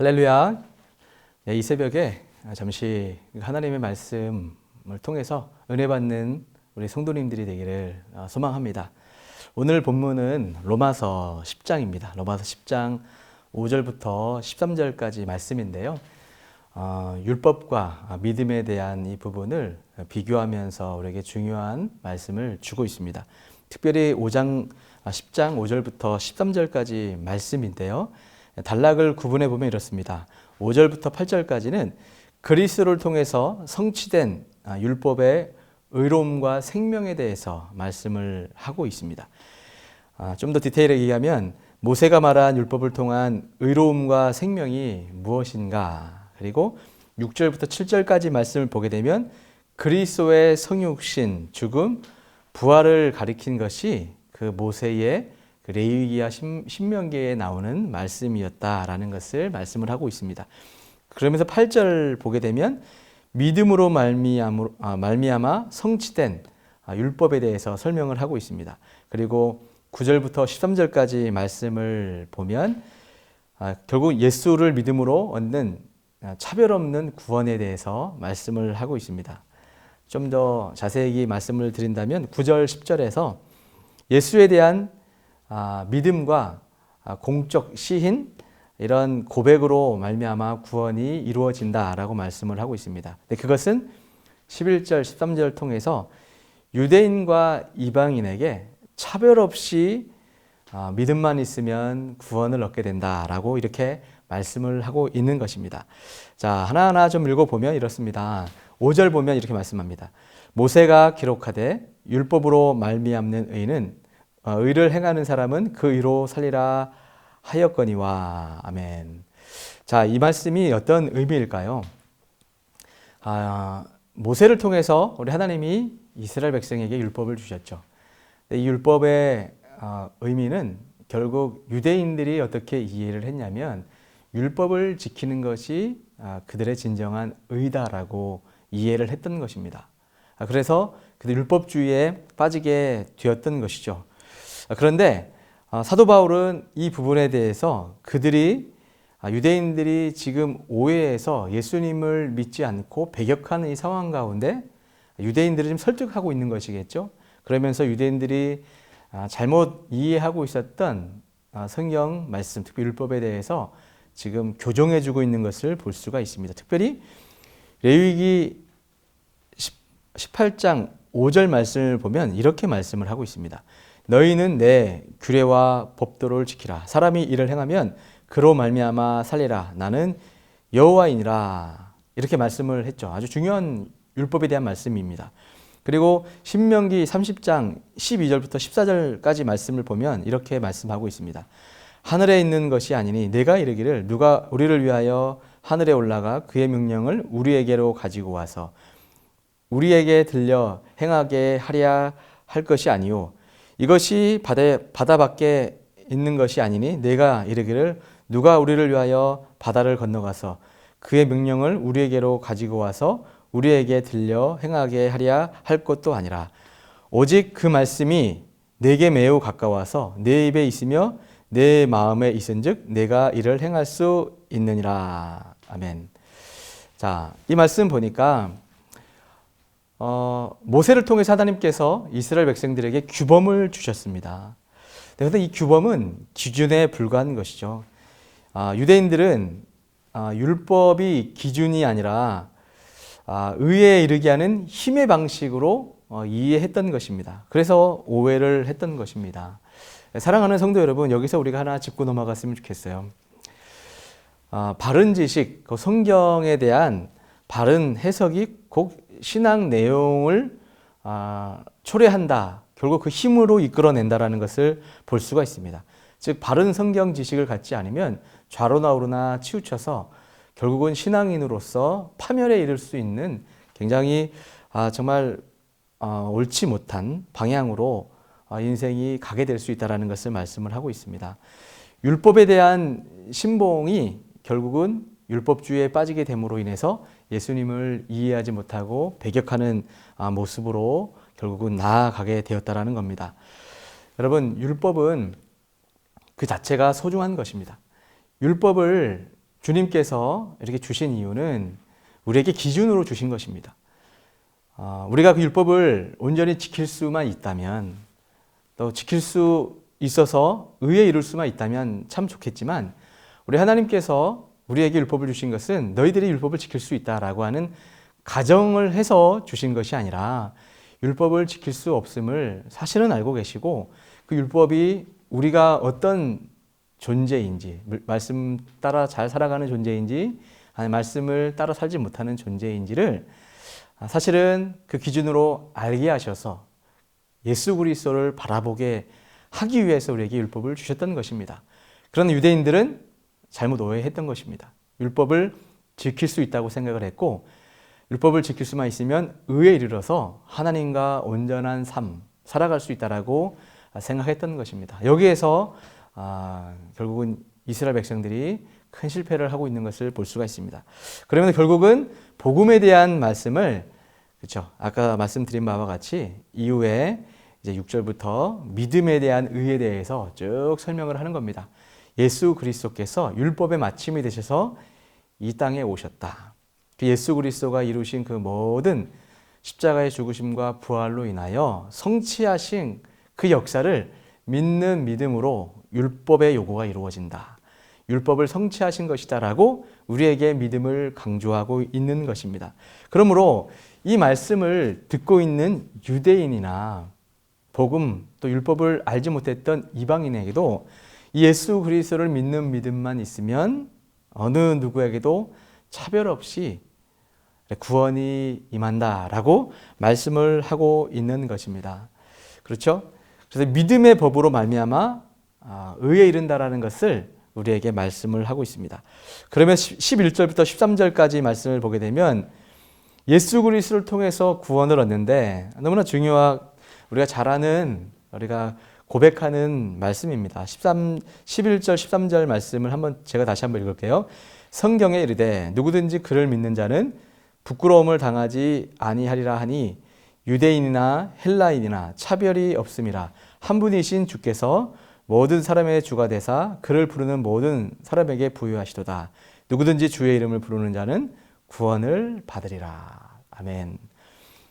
할렐루야. 네, 이 새벽에 잠시 하나님의 말씀을 통해서 은혜 받는 우리 성도님들이 되기를 어, 소망합니다. 오늘 본문은 로마서 10장입니다. 로마서 10장 5절부터 13절까지 말씀인데요. 어, 율법과 믿음에 대한 이 부분을 비교하면서 우리에게 중요한 말씀을 주고 있습니다. 특별히 5장, 10장 5절부터 13절까지 말씀인데요. 단락을 구분해 보면 이렇습니다. 5절부터 8절까지는 그리스도를 통해서 성취된 율법의 의로움과 생명에 대해서 말씀을 하고 있습니다. 좀 더 디테일하게 얘기하면 모세가 말한 율법을 통한 의로움과 생명이 무엇인가 그리고 6절부터 7절까지 말씀을 보게 되면 그리스도의 성육신, 죽음, 부활을 가리킨 것이 그 모세의 그 레위기와 신명기에 나오는 말씀이었다라는 것을 말씀을 하고 있습니다. 그러면서 8절 보게 되면 믿음으로 아, 말미암아 성취된 아, 율법에 대해서 설명을 하고 있습니다. 그리고 9절부터 13절까지 말씀을 보면 아, 결국 예수를 믿음으로 얻는 차별 없는 구원에 대해서 말씀을 하고 있습니다. 좀 더 자세히 말씀을 드린다면 9절 10절에서 예수에 대한 아, 믿음과 아, 공적 시인 이런 고백으로 말미암아 구원이 이루어진다라고 말씀을 하고 있습니다. 그것은 11절 13절 통해서 유대인과 이방인에게 차별 없이 아, 믿음만 있으면 구원을 얻게 된다라고 이렇게 말씀을 하고 있는 것입니다. 자, 하나하나 좀 읽어보면 이렇습니다. 5절 보면 이렇게 말씀합니다. 모세가 기록하되 율법으로 말미암는 의는 어, 의를 행하는 사람은 그 의로 살리라 하였거니와 아멘. 자, 이 말씀이 어떤 의미일까요? 아, 모세를 통해서 우리 하나님이 이스라엘 백성에게 율법을 주셨죠. 이 율법의 어, 의미는 결국 유대인들이 어떻게 이해를 했냐면 율법을 지키는 것이 아, 그들의 진정한 의다라고 이해를 했던 것입니다. 아, 그래서 그들 율법주의에 빠지게 되었던 것이죠. 아, 그런데 아, 사도 바울은 이 부분에 대해서 그들이 아, 유대인들이 지금 오해해서 예수님을 믿지 않고 배격하는 이 상황 가운데 유대인들을 좀 설득하고 있는 것이겠죠. 그러면서 유대인들이 잘못 이해하고 있었던 성경 말씀, 특히 율법에 대해서 지금 교정해주고 있는 것을 볼 수가 있습니다. 특별히 레위기 18장 5절 말씀을 보면 이렇게 말씀을 하고 있습니다. 너희는 내 규례와 법도를 지키라. 사람이 이를 행하면 그로 말미암아 살리라. 나는 여호와이니라. 이렇게 말씀을 했죠. 아주 중요한 율법에 대한 말씀입니다. 그리고 신명기 30장 12절부터 14절까지 말씀을 보면 이렇게 말씀하고 있습니다. 하늘에 있는 것이 아니니 내가 이르기를 누가 우리를 위하여 하늘에 올라가 그의 명령을 우리에게로 가지고 와서 우리에게 들려 행하게 하랴 할 것이 아니요 이것이 바다, 바다 밖에 있는 것이 아니니 내가 이르기를 누가 우리를 위하여 바다를 건너가서 그의 명령을 우리에게로 가지고 와서 우리에게 들려 행하게 하랴 할 것도 아니라 오직 그 말씀이 내게 매우 가까워서 내 입에 있으며 내 마음에 있은즉 내가 이를 행할 수 있느니라 아멘. 자, 이 말씀 보니까 어, 모세를 통해서 하나님께서 이스라엘 백성들에게 규범을 주셨습니다. 그래서 이 규범은 기준에 불과한 것이죠. 아, 유대인들은 아, 율법이 기준이 아니라 아, 의에 이르게 하는 힘의 방식으로 어, 이해했던 것입니다. 그래서 오해를 했던 것입니다. 사랑하는 성도 여러분, 여기서 우리가 하나 짚고 넘어갔으면 좋겠어요. 아, 바른 지식, 그 성경에 대한 바른 해석이 곧 신앙 내용을 아, 초래한다. 결국 그 힘으로 이끌어낸다라는 것을 볼 수가 있습니다. 즉 바른 성경 지식을 갖지 않으면 좌로나 우로나 치우쳐서 결국은 신앙인으로서 파멸에 이를 수 있는 굉장히 아, 정말 아, 옳지 못한 방향으로 아, 인생이 가게 될 수 있다라는 것을 말씀을 하고 있습니다. 율법에 대한 신봉이 결국은 율법주의에 빠지게 됨으로 인해서 예수님을 이해하지 못하고 배격하는 아, 모습으로 결국은 나아가게 되었다라는 겁니다. 여러분, 율법은 그 자체가 소중한 것입니다. 율법을 주님께서 이렇게 주신 이유는 우리에게 기준으로 주신 것입니다. 어, 우리가 그 율법을 온전히 지킬 수만 있다면 또 지킬 수 있어서 의에 이룰 수만 있다면 참 좋겠지만 우리 하나님께서 우리에게 율법을 주신 것은 너희들이 율법을 지킬 수 있다라고 하는 가정을 해서 주신 것이 아니라 율법을 지킬 수 없음을 사실은 알고 계시고 그 율법이 우리가 어떤 존재인지 말씀 따라 잘 살아가는 존재인지 아니 말씀을 따라 살지 못하는 존재인지를 사실은 그 기준으로 알게 하셔서 예수 그리스도를 바라보게 하기 위해서 우리에게 율법을 주셨던 것입니다. 그런 유대인들은 잘못 오해했던 것입니다. 율법을 지킬 수 있다고 생각을 했고 율법을 지킬 수만 있으면 의에 이르러서 하나님과 온전한 삶 살아갈 수 있다라고 생각했던 것입니다. 여기에서 아, 결국은 이스라엘 백성들이 큰 실패를 하고 있는 것을 볼 수가 있습니다. 그러면 결국은 복음에 대한 말씀을 그렇죠. 아까 말씀드린 바와 같이 이후에 이제 6절부터 믿음에 대한 의에 대해서 쭉 설명을 하는 겁니다. 예수 그리스도께서 율법의 마침이 되셔서 이 땅에 오셨다. 그 예수 그리스도가 이루신 그 모든 십자가의 죽으심과 부활로 인하여 성취하신 그 역사를 믿는 믿음으로 율법의 요구가 이루어진다. 율법을 성취하신 것이다라고 우리에게 믿음을 강조하고 있는 것입니다. 그러므로 이 말씀을 듣고 있는 유대인이나 복음 또 율법을 알지 못했던 이방인에게도 예수 그리스도를 믿는 믿음만 있으면 어느 누구에게도 차별 없이 구원이 임한다라고 말씀을 하고 있는 것입니다. 그렇죠? 그래서 믿음의 법으로 말미암아 아, 의에 이른다라는 것을 우리에게 말씀을 하고 있습니다. 그러면 11절부터 13절까지 말씀을 보게 되면 예수 그리스도를 통해서 구원을 얻는데 너무나 중요한 우리가 잘 아는 우리가 고백하는 말씀입니다. 13 11절 13절 말씀을 한번 제가 다시 한번 읽을게요. 성경에 이르되 누구든지 그를 믿는 자는 부끄러움을 당하지 아니하리라 하니 유대인이나 헬라인이나 차별이 없음이라 한 분이신 주께서 모든 사람의 주가 되사 그를 부르는 모든 사람에게 부유하시도다. 누구든지 주의 이름을 부르는 자는 구원을 받으리라. 아멘.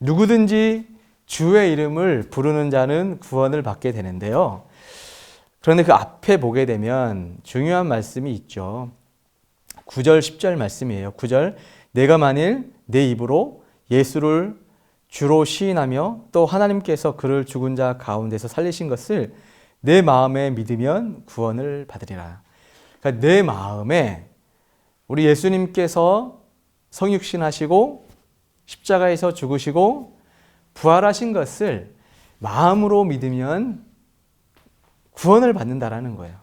누구든지 주의 이름을 부르는 자는 구원을 받게 되는데요. 그런데 그 앞에 보게 되면 중요한 말씀이 있죠. 9절, 10절 말씀이에요. 9절. 내가 만일 내 입으로 예수를 주로 시인하며 또 하나님께서 그를 죽은 자 가운데서 살리신 것을 내 마음에 믿으면 구원을 받으리라. 그러니까 내 마음에 우리 예수님께서 성육신 하시고 십자가에서 죽으시고 부활하신 것을 마음으로 믿으면 구원을 받는다라는 거예요.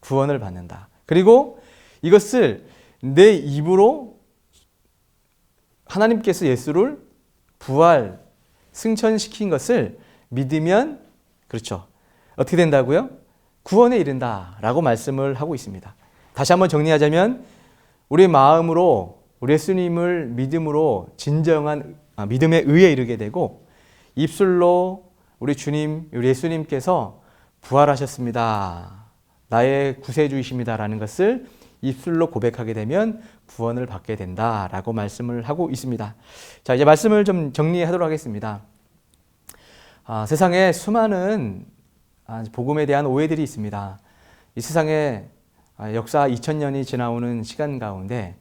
구원을 받는다. 그리고 이것을 내 입으로 하나님께서 예수를 부활, 승천시킨 것을 믿으면 그렇죠. 어떻게 된다고요? 구원에 이른다라고 말씀을 하고 있습니다. 다시 한번 정리하자면 우리 마음으로 우리 예수님을 믿음으로 진정한 아, 믿음의 의에 이르게 되고 입술로 우리 주님, 우리 예수님께서 부활하셨습니다. 나의 구세주이십니다라는 것을 입술로 고백하게 되면 구원을 받게 된다라고 말씀을 하고 있습니다. 자, 이제 말씀을 좀 정리하도록 하겠습니다. 아, 세상에 수많은 아, 복음에 대한 오해들이 있습니다. 이 세상에 아, 역사 2000년이 지나오는 시간 가운데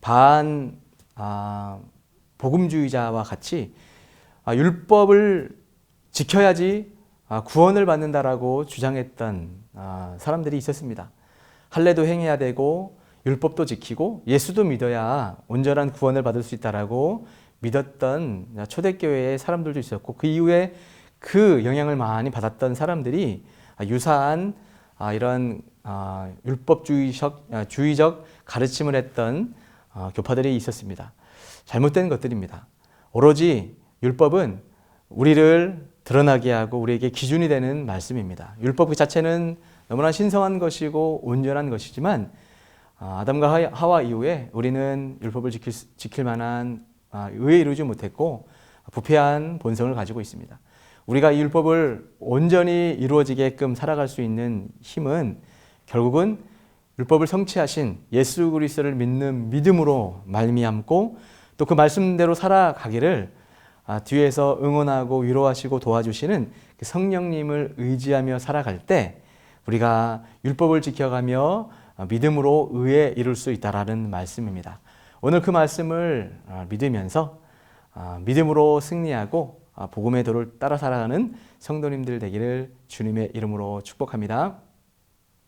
반 아, 복음주의자와 같이 율법을 지켜야지 구원을 받는다라고 주장했던 사람들이 있었습니다. 할례도 행해야 되고 율법도 지키고 예수도 믿어야 온전한 구원을 받을 수 있다라고 믿었던 초대교회의 사람들도 있었고 그 이후에 그 영향을 많이 받았던 사람들이 유사한 아, 이런 아, 율법주의적 아, 주의적 가르침을 했던 교파들이 있었습니다. 잘못된 것들입니다. 오로지 율법은 우리를 드러나게 하고 우리에게 기준이 되는 말씀입니다. 율법 그 자체는 너무나 신성한 것이고 온전한 것이지만 아담과 하와 이후에 우리는 율법을 지킬, 지킬 만한 의에 이르지 못했고 부패한 본성을 가지고 있습니다. 우리가 이 율법을 온전히 이루어지게끔 살아갈 수 있는 힘은 결국은 율법을 성취하신 예수 그리스도를 믿는 믿음으로 말미암고 또 그 말씀대로 살아가기를 아, 뒤에서 응원하고 위로하시고 도와주시는 그 성령님을 의지하며 살아갈 때 우리가 율법을 지켜가며 아, 믿음으로 의에 이룰 수 있다라는 말씀입니다. 오늘 그 말씀을 아, 믿으면서 아, 믿음으로 승리하고 아, 복음의 도를 따라 살아가는 성도님들 되기를 주님의 이름으로 축복합니다.